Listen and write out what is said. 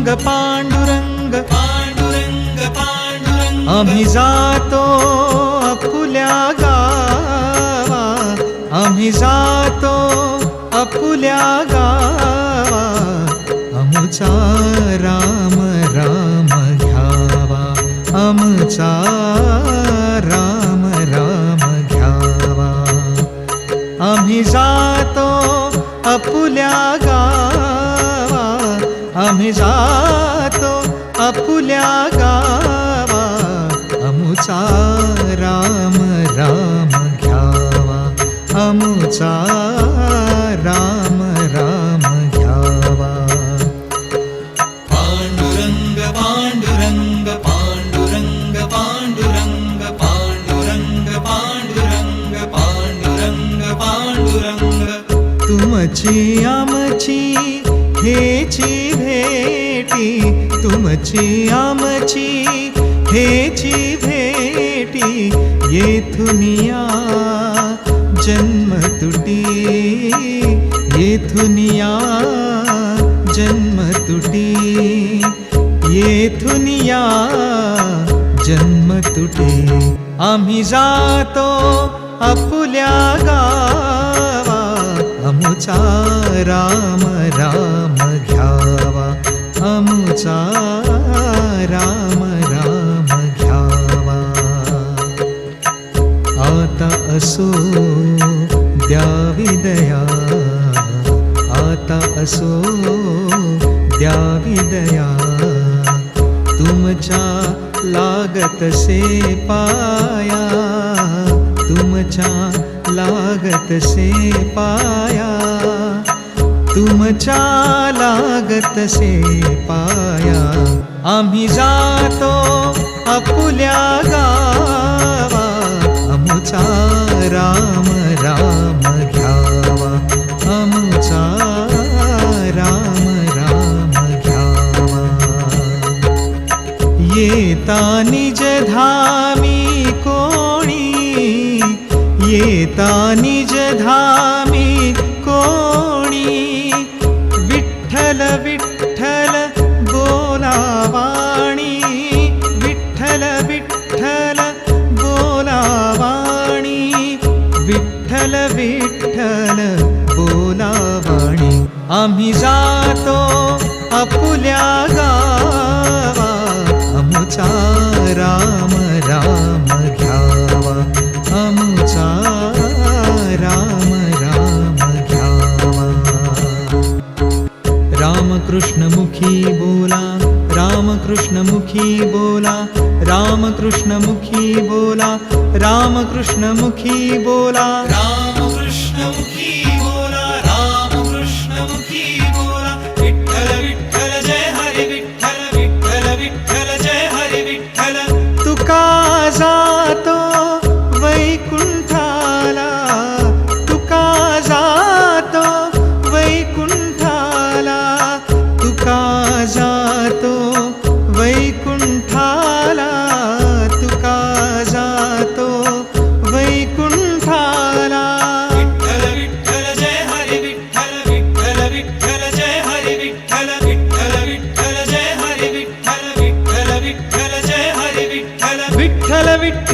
पांडुरंग पांडुरंग पांडुरंग पांडुरंग। आम्ही जातो अपुल्या गावा आम्ही जातो अपुल्या गावा आमचा राम राम घ्यावा आमचा राम राम घ्यावा। आम्ही जातो अपुल्या गावा आम्ही जातो अपुल्या गावा अमुचा राम राम घ्यावा. अमुचा राम राम घ्यावा. पांडुरंग पांडुरंग पांडुरंग पांडुरंग पांडुरंग पांडुरंग पांडुरंग पांडुरंग. तुमची आमची हेची भेटी तुमची आमची हेची भेटी येथुनिया जन्म तुटी येथुनिया जन्म तुटी येथुनिया जन्म तुटी आम्ही जातो आपुल्या गावा अमुचा राम राम. राम राम घ्यावा। आता असो द्याविदया आता असो द्याविदया तुमच्या लागत पाया। तुमच्या लागत से पाया तुमच्या लागत से पाया. आम्ही जातो अपुल्या गावा. आमचा राम राम घ्यावा. आमचा राम राम घ्यावा. येता निज धामी कोणी? येता निज धामी विठ्ठल विठ्ठल बोलावाणी. आम्ही जातो आपुल्या गावा. आमचा राम राम घ्यावा. आमचा राम राम घ्यावा. रामकृष्ण मुखी बोला. रामकृष्णमुखी बोला रामकृष्णमुखी बोला रामकृष्णमुखी बोला। रामकृष्णमुखी जय हरे विठ्ठल विठ्ठल तुका